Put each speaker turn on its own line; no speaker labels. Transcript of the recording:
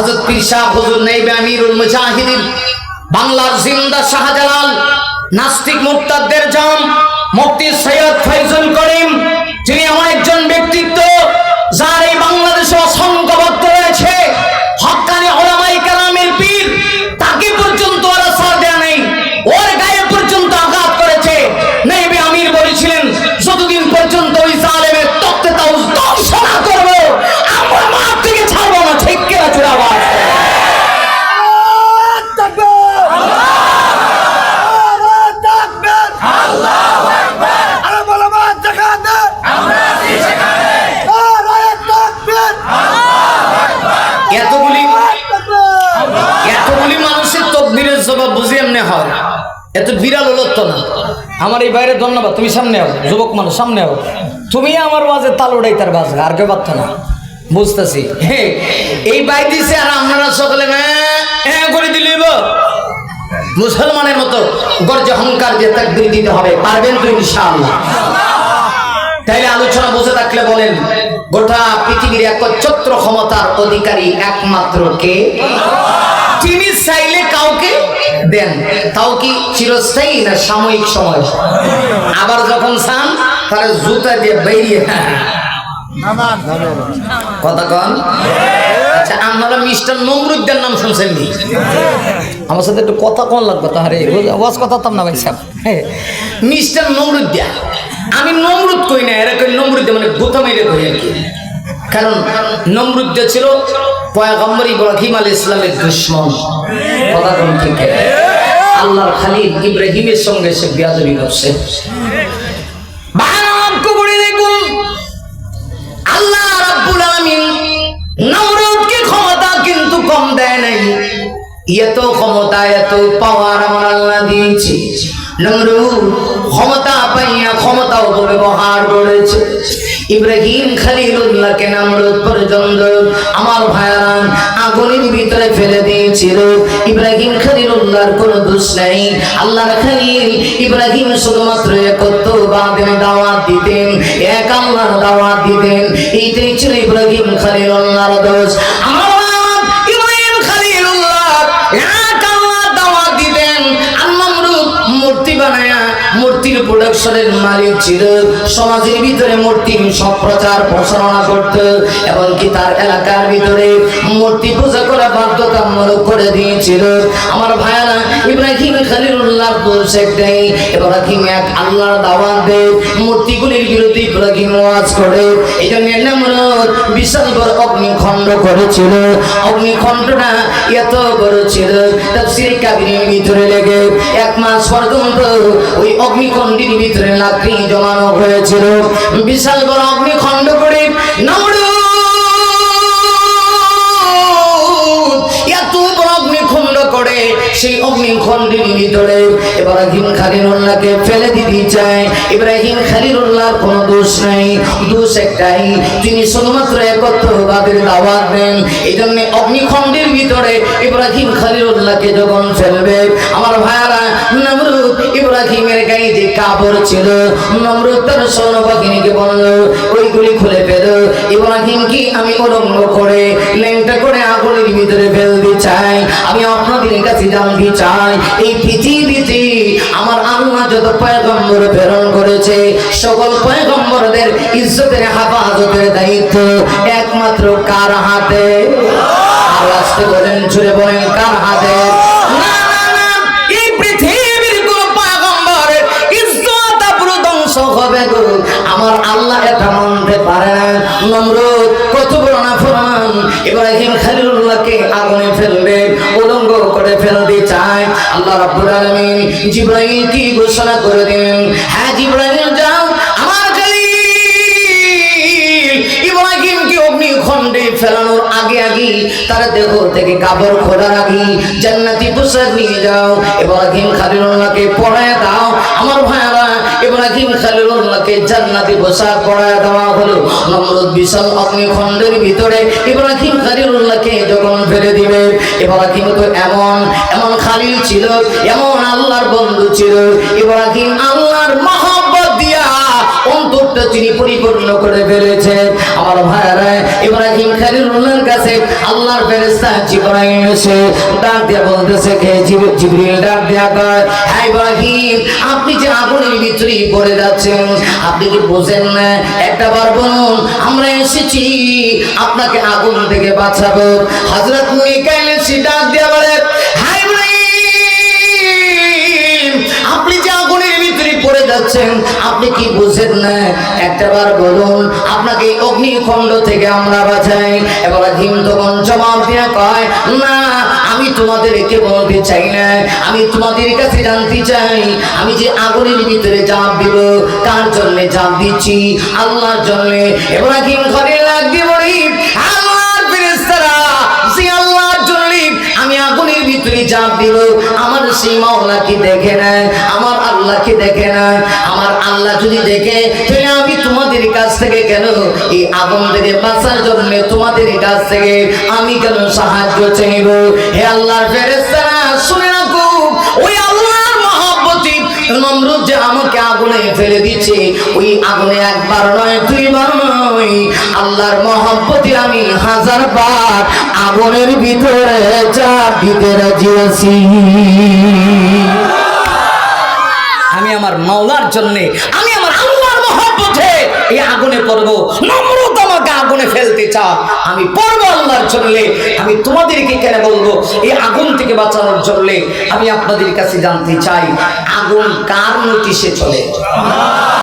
হযরত পীর শাহ হুজুর নাইবে আমিরুল মুজাহিদিন, বাংলার জিন্দা শাহজালাল, নাস্তিক মুক্তাদের জাম মুক্তি সৈয়দ ফয়জুল করিম, যিনি এমন একজন ব্যক্তিত্ব যার এই বাংলাদেশে অসংখ্য এত বিরাল হলত না। আমার এই বাইরে ধন্যবাদ তুমি সামনে আও যুবক মানুষ সামনে আও। তুমি আমার মাঝে তাল ওটাই তার বাজ আর কেউ পারত না। বুঝতেছি। এই বাই দিছে আর আপনারা সকলে হ্যাঁ করে দিলিব মুসলমানের মতো গর্জে অহংকার দিয়ে তাকবির দিতে হবে পারবেন তো ইনশাআল্লাহ। তাইলে আলোচনা বসে থাকলে বলেন গোটা পৃথিবীর একচ্ছত্র ক্ষমতার অধিকারী একমাত্র কে? তিনি চাইলে কাউকে দেন। তাও কি চিরস্থায়ী না সাময়িক সময়? আবার যখন চান, তাহলে জুতা দিয়ে বেরিয়ে আচ্ছা মিস্টার নাম শুনছেন আমার সাথে একটু কথা লাগবে তাহারে। না আমি নমরুদ কই না, এরা কই মানে গোথা মেরে কই কারণ নমরুদ্দা ছিল পয়গম্বর ইব্রাহিম আল ইসলামের দুশ্মন। কথা কোন আল্লাহর খালিল ইব্রাহিমের সঙ্গে সে বিয়াদবি করছে। আল্লাহ ক্ষমতা কিন্তু কম দেয় নাই। এত ক্ষমতা, এত পাওয়ার আমার আল্লাহ দিয়েছে। নমরুদ ক্ষমতা পাইয়া ক্ষমতা অপব্যবহার করেছে। ইব্রাহিম খালিলুল্লাহকে নমরুদ পর্যন্ত আমার ভাইয়ারা, আগুনের ভিতরে ফেলে দিয়েছিল। ইব্রাহিম খালিলুল্লাহর কোনো দোষ নেই। আল্লাহর খালিল ইব্রাহিম শুধুমাত্র দাওয়াত দিতেন। এক আল্লাহর দাওয়াত দিতেন। এইটাই ছিল ইব্রাহিম খালিলুল্লাহর দোষ। আমার ইব্রাহিম খালিলুল্লাহ এক আল্লাহর দাওয়াত দিতেন। নমরুদ মূর্তি বানায়া মূর্তির প্রোডাকশনের মালিক ছিল সমাজের ভিতরে মূর্তি সব প্রচার প্রসারণা করত, এমনকি তার এলাকার ভিতরে মূর্তি পূজা করা বাধ্যতামূলক করে দিয়েছিল। আমার ভাইয়ারা, ইব্রাহিম খালিলুল্লাহ বলছে একটাই এক আল্লাহর দাওয়াত দেয়। মূর্তিগুলির বিরুদ্ধে ওয়াজ করে। এই জন্য নামরুদ বিশাল বড় অগ্নিখণ্ড করেছিল। অগ্নিখণ্ডটা এত বড় ছিল তাফসির কাবিরের ভিতরে লেগে এক মাস পর্যন্ত ওই অগ্নিখণ্ডের ভিতরে লাকড়ি জমানো হয়েছিল। বিশাল বড় অগ্নিখণ্ড করে নমরুদ সেই অগ্নিখণ্ডের ভিতরে। ইব্রাহিম খালিলুল্লাহকে ফেলে দিতে চায়। ইব্রাহিম খালিলুল্লাহর কোনো দোষ নাই। দোষ একটাই, তিনি শুধুমাত্র একত্রবাদের দাওয়াত দেন। এই জন্য অগ্নিখণ্ডের ভিতরে ইব্রাহিম খালিলুল্লাহকে যখন ফেলবে, আমার ভাইয়ারা, নমরুদ ইব্রাহিমের গায়ে যে কাপড় ছিল, নমরুদ তার সৈন্যবাহিনীকে বলল, ওইগুলি খুলে ফেল। ইব্রাহিম কি আমি উলঙ্গ করে লেংটা করে আগুনের ভিতরে আমি আপনাদের কাছে জানতে চাই, এই পৃথিবীতে আমার আল্লাহ যত পয়গম্বর প্রেরণ করেছে, সকল পয়গম্বরদের ইজ্জতের হেফাজতের দায়িত্ব একমাত্র কার হাতে? আর বলেন ছুড়ে বলেন, কার হাতে? না চায় আল্লাহ রাব্বুল আলামিন জিব্রাইল কি ঘোষণা করে দিলেন? হ্যাঁ জিব্রাইল, যাও, আমার ফেলানোর আগে আগে তার দেহ থেকে কাপড় খোলার আগে জান্নাতি পোশাক নিয়ে যাও। ইব্রাহিম খালিলুল্লাহকে পড়ায় দাও। আমার ভাইয়ারা ইব্রাহিম খালিলুল্লাহকে জান্নাতি পোশাক করা দেওয়া হলো। নমরুদ বিশাল অগ্নিখণ্ডের ভিতরে ইব্রাহিম খালিলুল্লাহকে যখন ফেলে দিবে, ইব্রাহিম তো এমন এমন খালিল ছিল, এমন আল্লাহর বন্ধু ছিল। ইব্রাহিম আল্লাহর মহব্বত তিনি পরিপূর্ণ করে আমার ইব্রাহিম কাছে আল্লাহর এসে ডাক দিয়ে বলতেছে, কে ডাক কয় হ্যাঁ ইব্রাহিম, আপনি যে আগুনের ভিতরে পড়ে যাচ্ছেন, আপনি কি বোঝেন না? একটা বার বলুন, আমরা এসেছি, আপনাকে আগুন থেকে বাঁচাবো। হযরত মিকাইল এসে ডাক দিয়া বলে যাচ্ছেন আপনি কি বুঝেন না? একটা বার বলুন, আপনাকে অগ্নিখণ্ড থেকে আমরা বাঁচাই। এবার হিম তখন জবাব দিয়ে কয়, না, আমি তোমাদেরকে বলতে চাই না। আমি তোমাদের কাছে জানতে চাই, আমি যে আগুনের ভিতরে জাপ দিব কার জন্য জাপ দিচ্ছি, আল্লাহর জন্য। এবার হিম ঘরে লাগবে বলি আমার সেই মাওলা কি দেখে না, আমার আল্লাহ কি দেখে না। আমার আল্লাহ যদি দেখে, তাহলে আমি তোমাদের কাছ থেকে কেন এই আগুন থেকে বাঁচার জন্য তোমাদের কাছ থেকে আমি কেন সাহায্য চাইব? হে আল্লাহর ফেরেশতারা, শুনে রাখো, ওই আল্লাহর মহব্বতি নমরুদ যে আমাকে আগুনে ফেলে দিচ্ছে ওই আগুনে একবার নয়, দুইবার নয়, আল্লাহর মহব্বতি আমি হাজার বার আগুনের ভিতরে চাপ দিতে রাজি আছি। আমি আমার মাওলার জন্য, আমি আমার আল্লাহর মহব্বতে এই আগুনে পড়ব। আমাকে আগুনে ফেলতে চা। আমি পড়ব আল্লাহর জন্য, আমি তোমাদেরকে কেন বলব? এই আগুন থেকে বাঁচানোর জন্যে আমি আপনাদের কাছে জানতে চাই, আগুন কার নোটিশে চলে?